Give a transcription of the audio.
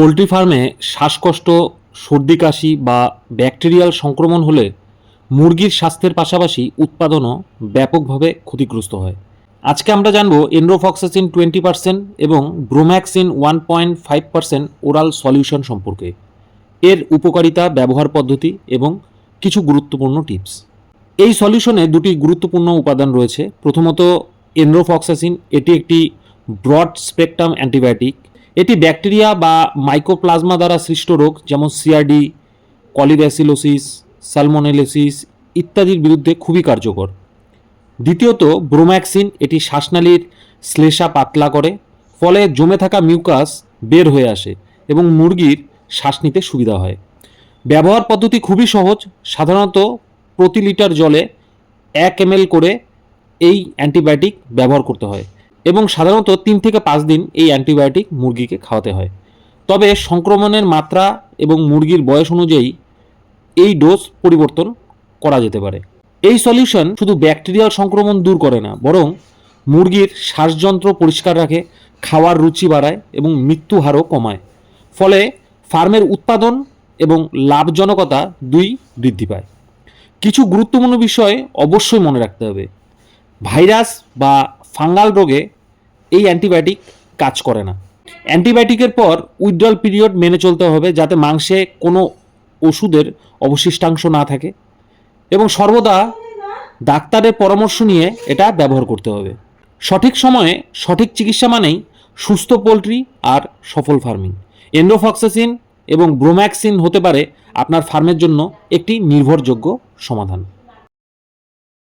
Poultry ফার্মে শ্বাসকষ্ট, সর্দি কাশি বা ব্যাকটেরিয়াল সংক্রমণ হলে মুরগির স্বাস্থ্যের পাশাপাশি উৎপাদনও ব্যাপকভাবে ক্ষতিগ্রস্ত হয়। আজকে আমরা জানব এনরোফক্সাসিন টোয়েন্টি পার্সেন্ট এবং bromhexine one point five percent oral solution সম্পর্কে। এর উপকারিতা, ব্যবহার পদ্ধতি এবং কিছু গুরুত্বপূর্ণ টিপস। এই সলিউশনে দুটি গুরুত্বপূর্ণ উপাদান রয়েছে। প্রথমত এনরোফক্সাসিন এটি একটি ব্রড স্পেকট্রাম অ্যান্টিবায়োটিক। এটি ব্যাকটেরিয়া বা মাইকোপ্লাজমা দ্বারা সৃষ্ট রোগ, যেমন সিআরডি কলিব্যাসিলোসিস সালমোনেলোসিস ইত্যাদির বিরুদ্ধে খুবই কার্যকর। দ্বিতীয়ত ব্রোম্যাক্সিন এটি শ্বাসনালীর শ্লেষা পাতলা করে, ফলে জমে থাকা মিউকাস বের হয়ে আসে এবং মুরগির শ্বাস নিতে সুবিধা হয়। ব্যবহার পদ্ধতি খুবই সহজ, সাধারণত প্রতি লিটার জলে এক এম করে এই অ্যান্টিবায়োটিক ব্যবহার করতে হয়। এবং সাধারণত তিন থেকে পাঁচ দিন এই অ্যান্টিবায়োটিক মুরগিকে খাওয়াতে হয়। তবে সংক্রমণের মাত্রা এবং মুরগির বয়স অনুযায়ী এই ডোজ পরিবর্তন করা যেতে পারে। এই সলিউশন শুধু ব্যাকটেরিয়াল সংক্রমণ দূর করে না, বরং মুরগির শ্বাসযন্ত্র পরিষ্কার রাখে, খাওয়ার রুচি বাড়ায় এবং মৃত্যু হারও কমায়। ফলে ফার্মের উৎপাদন এবং লাভজনকতা দুই বৃদ্ধি পায়। কিছু গুরুত্বপূর্ণ বিষয় অবশ্যই মনে রাখতে হবে। ভাইরাস বা ফাঙ্গাল রোগে এই অ্যান্টিবায়োটিক কাজ করে না। অ্যান্টিবায়োটিকের পর উইথড্রল পিরিয়ড মেনে চলতে হবে যাতে মাংসে কোনো ওষুধের অবশিষ্টাংশ না থাকে এবং সর্বদা ডাক্তারের পরামর্শ নিয়ে এটা ব্যবহার করতে হবে। সঠিক সময়ে সঠিক চিকিৎসা মানেই সুস্থ পোলট্রি আর সফল ফার্মিং। এন্ডোফক্সাসিন এবং ব্রোম্যাক্সিন হতে পারে আপনার ফার্মের জন্য একটি নির্ভরযোগ্য সমাধান।